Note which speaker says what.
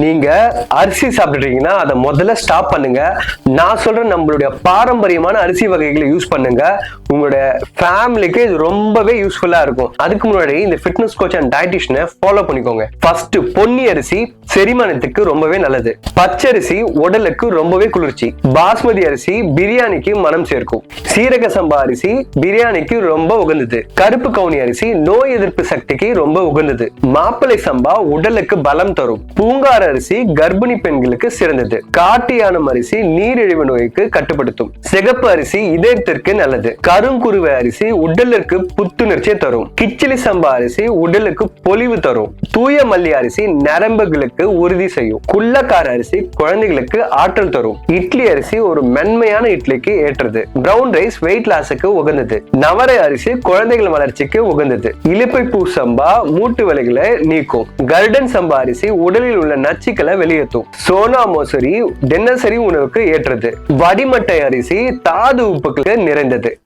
Speaker 1: நீங்க அரிசி சாப்பிட்டுட்டீங்கன்னா அதை முதல்ல ஸ்டாப் பண்ணுங்க. நான் சொல்றேன் நம்மளுடைய பாரம்பரியமான அரிசி வகைகளை யூஸ் பண்ணுங்க. உங்களுடைய ஃபேமிலிக்கு இது ரொம்பவே யூஸ்ஃபுல்லா இருக்கும். அதுக்கு முன்னாடி இந்த ஃபிட்னஸ் கோச் அண்ட் டயட்டிஷனை ஃபாலோ பண்ணிக்கோங்க. ஃபர்ஸ்ட் பொன்னி அரிசி செரிமானத்துக்கு ரொம்பவே நல்லது. பச்சரிசி உடலுக்கு ரொம்பவே குளிர்ச்சி. பாஸ்மதி அரிசி பிரியாணிக்கு மனம் சேர்க்கும். சீரக சம்பா அரிசி பிரியாணிக்கு ரொம்ப உகந்தது. கருப்பு கவுனி அரிசி நோய் எதிர்ப்பு சக்திக்கு ரொம்ப உகந்தது. மாப்பிளை சம்பா உடலுக்கு பலம் தரும். பூங்கா பூங்கார அரிசி கர்ப்பிணி பெண்களுக்கு சிறந்தது. காட்டு யானம் அரிசி நீரிழிவு நோய்க்கு கட்டுப்படுத்தும். சிகப்பு அரிசி இதயத்திற்கு நல்லது. கருங்குருவை அரிசி உடலுக்கு புத்துணர்ச்சியை தரும். கிச்சிலி சம்பா அரிசி உடலுக்கு பொலிவு தரும். தூய மல்லி அரிசி நரம்புகளுக்கு உறுதி செய்யும். குள்ளக்கார அரிசி குழந்தைகளுக்கு ஆற்றல் தரும். இட்லி அரிசி ஒரு மென்மையான இட்லிக்கு ஏற்றது. பிரவுன் ரைஸ் வெயிட் லாஸுக்கு உகந்தது. நவரை அரிசி குழந்தைகள் வளர்ச்சிக்கு உகந்தது. இலிப்பை பூ சம்பா மூட்டு வலிகளை நீக்கும். கர்டன் சம்பா அரிசி உடலில் உள்ள நச்சுக்களை வெளியேற்றும். சோனா மோசரி தினசரி உணவுக்கு ஏற்றது. வடிமட்டை அரிசி தாது உப்புக்கு நிறைந்தது.